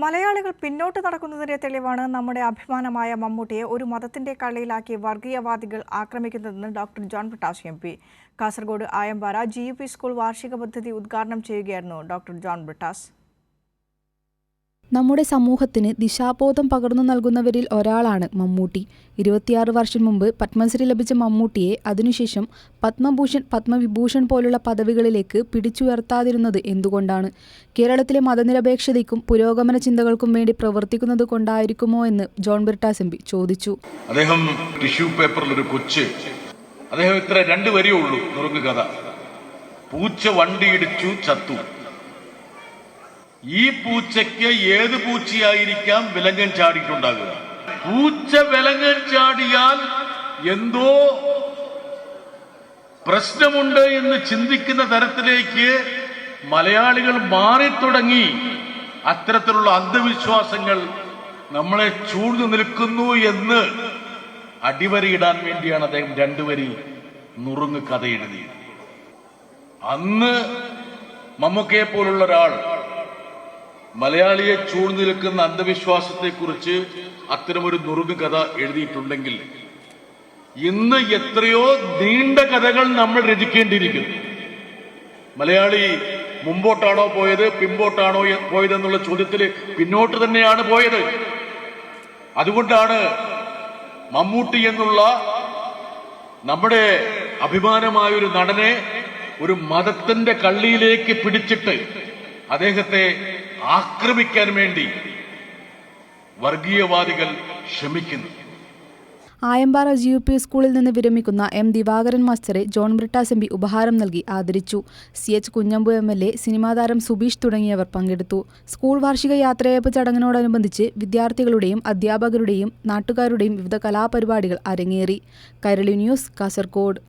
മലയാളികൾ പിന്നോട്ട് നടക്കുന്നതിന്റെ തെളിവാണ് നമ്മുടെ അഭിമാനമായ മമ്മൂട്ടിയെ ഒരു മതത്തിന്റെ കള്ളിയിലാക്കി വർഗീയവാദികൾ ആക്രമിക്കുന്നതെന്ന് doctor John Brittas M P. Kasaragod Ayampara G school വാർഷിക പദ്ധതി ഉദ്ഘാടനം ചെയ്യുകയായിരുന്നു ഡോക്ടർ ജോൺ ബ്രിട്ടാസ് നമ്മുടെ സമൂഹത്തിന് ദിശാബോധം പകർന്നു നൽകുന്നവരിൽ ഒരാളാണ് മമ്മൂട്ടി. ഇരുപത്തിയാറ് വർഷം മുമ്പ് പത്മശ്രീ ലഭിച്ച മമ്മൂട്ടിയെ അതിനുശേഷം പത്മഭൂഷൺ പത്മവിഭൂഷൺ പോലുള്ള പദവികളിലേക്ക് പിടിച്ചുയർത്താതിരുന്നത് എന്തുകൊണ്ടാണ്? കേരളത്തിലെ മതനിരപേക്ഷതയ്ക്കും പുരോഗമന ചിന്തകൾക്കും വേണ്ടി പ്രവർത്തിക്കുന്നത് കൊണ്ടായിരിക്കുമോ എന്ന് ജോൺ ബിർട്ടാസ് എം ചോദിച്ചു. അദ്ദേഹം ടിഷ്യൂ പേപ്പറിൽ ഒരു കൊച്ച്. അദ്ദേഹം ഇത്ര രണ്ട് വരിയേ ഉള്ളൂ കഥ പൂച്ച വണ്ടിയിടിച്ചു ചത്തു. ഈ പൂച്ചയ്ക്ക് ഏത് പൂച്ചയായിരിക്കാം വിലങ്ങൻ ചാടിയിട്ടുണ്ടാകുക? പൂച്ച വിലങ്ങൻ ചാടിയാൽ എന്തോ പ്രശ്നമുണ്ട് എന്ന് ചിന്തിക്കുന്ന തരത്തിലേക്ക് മലയാളികൾ മാറി തുടങ്ങി അത്തരത്തിലുള്ള അന്ധവിശ്വാസങ്ങൾ നമ്മളെ ചൂഴ്ന്നു നിൽക്കുന്നു എന്ന് അടിവരയിടാൻ വേണ്ടിയാണ് അദ്ദേഹം രണ്ടുവരി നുറുങ്ങ് കഥ എഴുതിയത് അന്ന് മമ്മൂക്കയെ പോലുള്ള ഒരാൾ മലയാളിയെ ചൂഴ്ന്നു നിൽക്കുന്ന അന്ധവിശ്വാസത്തെക്കുറിച്ച് അത്തരമൊരു നുറുങ്ങ് കഥ എഴുതിയിട്ടുണ്ടെങ്കിൽ ഇന്ന് എത്രയോ നീണ്ട കഥകൾ നമ്മൾ രചിക്കേണ്ടിയിരിക്കുന്നു. മലയാളി മുമ്പോട്ടാണോ പോയത് പിമ്പോട്ടാണോ പോയത് എന്നുള്ള ചോദ്യത്തിൽ പിന്നോട്ട് തന്നെയാണ് പോയത്. അതുകൊണ്ടാണ് മമ്മൂട്ടി എന്നുള്ള നമ്മുടെ അഭിമാനമായ ഒരു നടനെ ഒരു മതത്തിന്റെ കള്ളിയിലേക്ക് പിടിച്ചിട്ട് അദ്ദേഹത്തെ ആക്രമിക്കാൻ വേണ്ടി വർഗീയവാദികൾ ശ്രമിക്കുന്നു. ആയമ്പാറ ജി യു പി സ്കൂളിൽ നിന്ന് വിരമിക്കുന്ന എം ദിവാകരൻ മാസ്റ്ററെ ജോൺ ബ്രിട്ടാസ് എം പി ഉപഹാരം നൽകി ആദരിച്ചു. C H Kunhambu M L A cinema താരം സുബീഷ് തുടങ്ങിയവർ പങ്കെടുത്തു. സ്കൂൾ വാർഷിക യാത്രയയപ്പ് ചടങ്ങിനോടനുബന്ധിച്ച് വിദ്യാർത്ഥികളുടെയും അധ്യാപകരുടെയും നാട്ടുകാരുടെയും വിവിധ കലാപരിപാടികൾ അരങ്ങേറി. കരളി ന്യൂസ് കാസർഗോഡ്.